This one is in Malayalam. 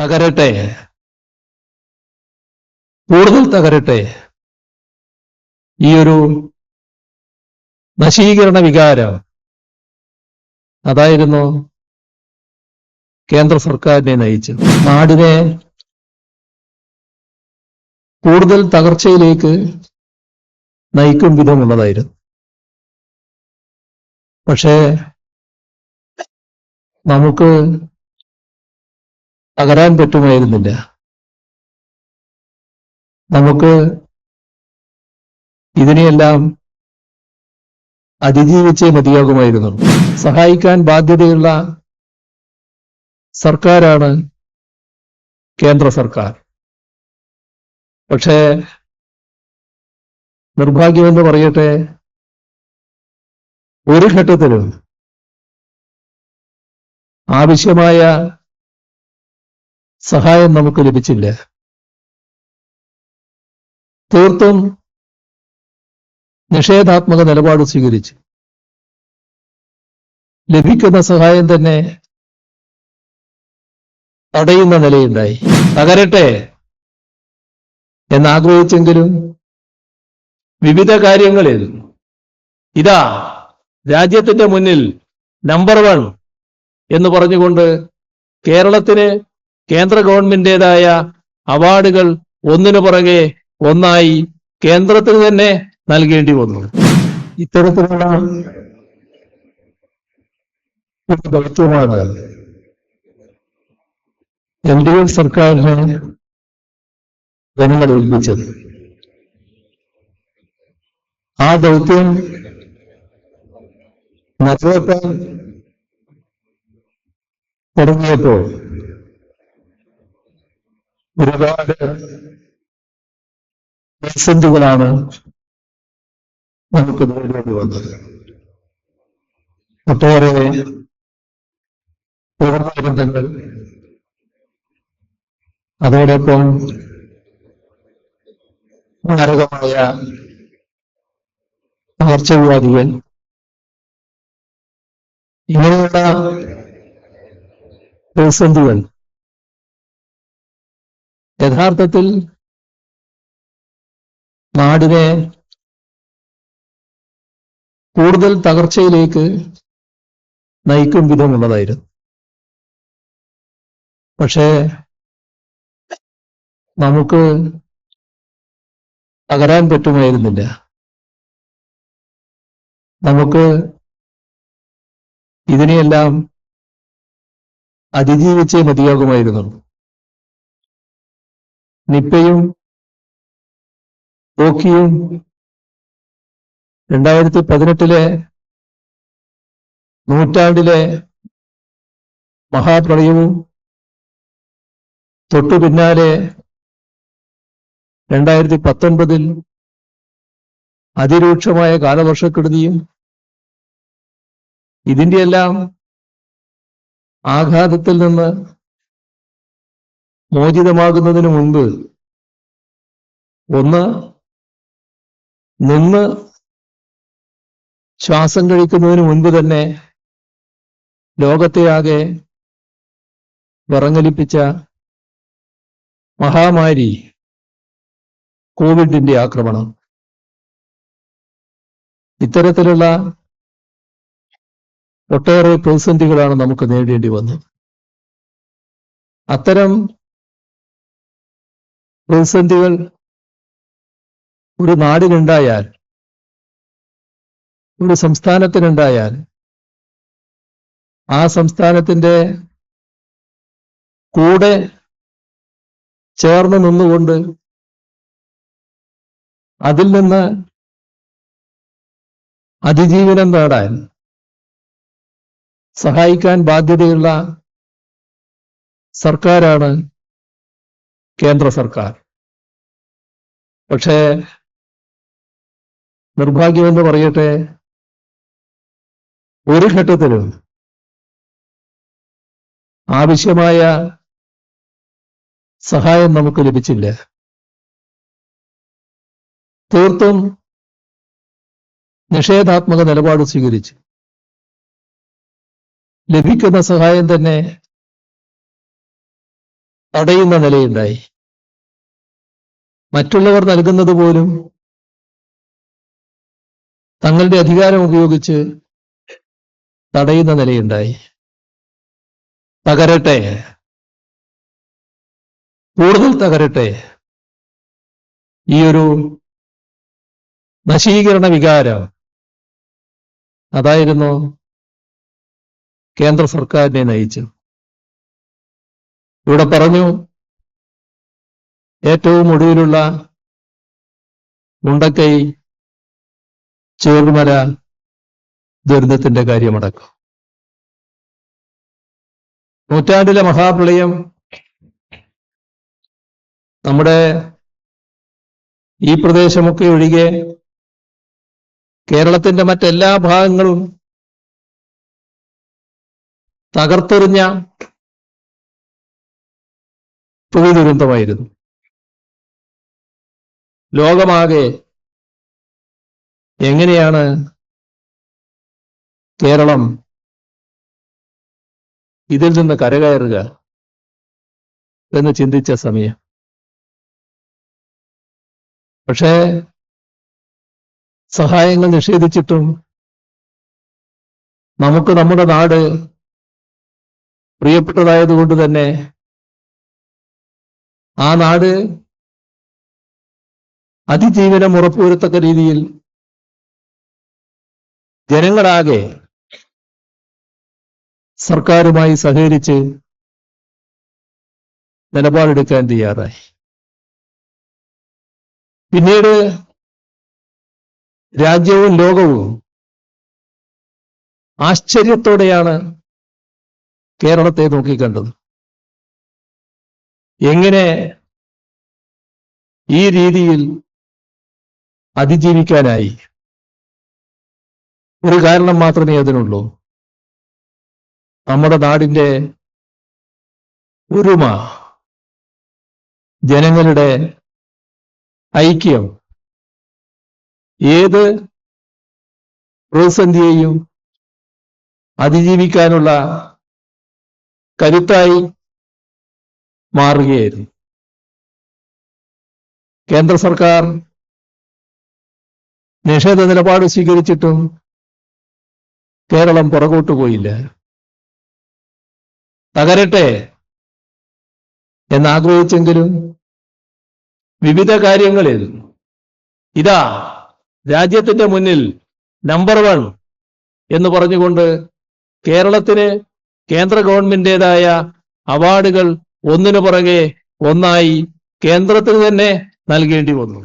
തകരട്ടെ. കൂടുതൽ തകരട്ടെ. ഈ ഒരു നശീകരണ വികാരം അതായിരുന്നു കേന്ദ്ര സർക്കാരിനെ നയിച്ചത്. നാടിനെ കൂടുതൽ തകർച്ചയിലേക്ക് നയിക്കും വിധമുള്ളതായിരുന്നു പക്ഷേ നമുക്ക് തകരാൻ പറ്റുമായിരുന്നില്ല. നമുക്ക് ഇതിനെയെല്ലാം അതിജീവിച്ചേ മതിയാകുമായിരുന്നു. സഹായിക്കാൻ ബാധ്യതയുള്ള സർക്കാരാണ് കേന്ദ്ര സർക്കാർ. പക്ഷേ നിർഭാഗ്യമെന്ന് പറയട്ടെ ഒരു ഘട്ടത്തിലും ആവശ്യമായ സഹായം നമുക്ക് ലഭിച്ചില്ല. തീർത്തും നിഷേധാത്മക നിലപാട് സ്വീകരിച്ചു. ലഭിക്കുന്ന സഹായം തന്നെ തടയുന്ന നിലയുണ്ടായി. തകരട്ടെ എന്നാഗ്രഹിച്ചെങ്കിലും വിവിധ കാര്യങ്ങളിൽ ഇതാ രാജ്യത്തിന്റെ മുന്നിൽ നമ്പർ വൺ എന്ന് പറഞ്ഞുകൊണ്ട് കേരളത്തിന് കേന്ദ്ര ഗവൺമെന്റിന്റേതായ അവാർഡുകൾ ഒന്നിനു പുറകെ ഒന്നായി കേന്ദ്രത്തിന് തന്നെ നൽകേണ്ടി വന്നു. ഇത്തരത്തിലുള്ള ദൗത്യമാണ് എൽ ഡി എഫ് സർക്കാരിനെ ജനങ്ങൾ ഏൽപ്പിച്ചത് ആ ദൗത്യം നിറവേറ്റാൻ തുടങ്ങിയപ്പോൾ ഒരുപാട് പ്രതിസന്ധികളാണ് നമുക്ക് നേരിടേണ്ടി വന്നത്. ഒട്ടേറെ ബന്ധങ്ങൾ അതോടൊപ്പം മാരകമായ പകർച്ചവ്യാധികൾ ഇങ്ങനെയുള്ള പ്രതിസന്ധികൾ യഥാർത്ഥത്തിൽ നാടിനെ കൂടുതൽ തകർച്ചയിലേക്ക് നയിക്കും വിധമുള്ളതായിരുന്നു. പക്ഷേ നമുക്ക് തകരാൻ പറ്റുമായിരുന്നില്ല. നമുക്ക് ഇതിനെയെല്ലാം അതിജീവിച്ചേ മതിയാകുമായിരുന്നു നിപ്പയും ഓക്കിയും രണ്ടായിരത്തി പതിനെട്ടിലെ നൂറ്റാണ്ടിലെ മഹാപ്രളയവും തൊട്ടു പിന്നാലെ രണ്ടായിരത്തി പത്തൊൻപതിൽ അതിരൂക്ഷമായ കാലവർഷക്കെടുതിയും ഇതിന്റെയെല്ലാം ആഘാതത്തിൽ നിന്ന് മോചിതമാകുന്നതിന് മുൻപ് ഒന്ന് നിന്ന് ശ്വാസം കഴിക്കുന്നതിന് മുൻപ് തന്നെ ലോകത്തെയാകെ വിറങ്ങലിപ്പിച്ച മഹാമാരി കോവിഡിന്റെ ആക്രമണം. ഇത്തരത്തിലുള്ള ഒട്ടേറെ പ്രതിസന്ധികളാണ് നമുക്ക് നേരിടേണ്ടി വന്നത്. അത്തരം പ്രതിസന്ധികൾ ഒരു നാടിനുണ്ടായാൽ ഒരു സംസ്ഥാനത്തിനുണ്ടായാൽ ആ സംസ്ഥാനത്തിന്റെ കൂടെ ചേർന്ന് നിന്നുകൊണ്ട് അതിൽ നിന്ന് അതിജീവനം നേടാൻ സഹായിക്കാൻ ബാധ്യതയുള്ള സർക്കാരാണ് കേന്ദ്ര സർക്കാർ. പക്ഷേ നിർഭാഗ്യമെന്ന് പറയട്ടെ ഒരു ഘട്ടത്തിലും ആവശ്യമായ സഹായം നമുക്ക് ലഭിച്ചില്ല. തീർത്തും നിഷേധാത്മക നിലപാട് സ്വീകരിച്ചു ലഭിക്കുന്ന സഹായം തന്നെ തടയുന്ന നിലയുണ്ടായി. മറ്റുള്ളവർ നൽകുന്നത് പോലും തങ്ങളുടെ അധികാരം ഉപയോഗിച്ച് തടയുന്ന നിലയുണ്ടായി. തകരട്ടെ. കൂടുതൽ തകരട്ടെ. ഈ ഒരു നശീകരണ വികാരം അതായിരുന്നു കേന്ദ്ര സർക്കാരിനെ നയിച്ചു ഇവിടെ പറഞ്ഞു ഏറ്റവും ഒടുവിലുള്ള മുണ്ടക്കൈ ചേർമല ദുരന്തത്തിന്റെ കാര്യമടക്കം. നൂറ്റാണ്ടിലെ മഹാപ്രളയം നമ്മുടെ ഈ പ്രദേശമൊക്കെ ഒഴികെ കേരളത്തിന്റെ മറ്റെല്ലാ ഭാഗങ്ങളും തകർത്തെറിഞ്ഞ തൊഴിൽ ദുരന്തമായിരുന്നു ലോകമാകെ എങ്ങനെയാണ് കേരളം ഇതിൽ നിന്ന് കരകയറുക എന്ന് ചിന്തിച്ച സമയം? പക്ഷേ സഹായങ്ങൾ നിഷേധിച്ചിട്ടും നമുക്ക് നമ്മുടെ നാട് പ്രിയപ്പെട്ടതായതുകൊണ്ട് തന്നെ ആ നാട് അതിജീവനം ഉറപ്പുവരുത്തക്ക രീതിയിൽ ജനങ്ങളാകെ സർക്കാരുമായി സഹകരിച്ച് നിലപാടെടുക്കാൻ തയ്യാറായി. പിന്നീട് രാജ്യവും ലോകവും ആശ്ചര്യത്തോടെയാണ് കേരളത്തെ നോക്കിക്കണ്ടത്. എങ്ങനെ ഈ രീതിയിൽ അതിജീവിക്കാനായി. ഒരു കാരണം മാത്രമേ അതിനുള്ളൂ. നമ്മുടെ നാടിന്റെ ഒരുമ ജനങ്ങളുടെ ഐക്യം ഏത് പ്രതിസന്ധിയെയും അതിജീവിക്കാനുള്ള കരുത്തായി മാറുകയായിരുന്നു. കേന്ദ്ര സർക്കാർ നിഷേധ നിലപാട് സ്വീകരിച്ചിട്ടും കേരളം പുറകോട്ട് പോയില്ല. തകരട്ടെ എന്നാഗ്രഹിച്ചെങ്കിലും വിവിധ കാര്യങ്ങളിൽ ഇതാ രാജ്യത്തിന്റെ മുന്നിൽ നമ്പർ വൺ എന്ന് പറഞ്ഞുകൊണ്ട് കേരളത്തിന് കേന്ദ്ര ഗവൺമെന്റിന്റേതായ അവാർഡുകൾ ഒന്നിനു പുറകെ ഒന്നായി കേന്ദ്രത്തിന് തന്നെ നൽകേണ്ടി വന്നു.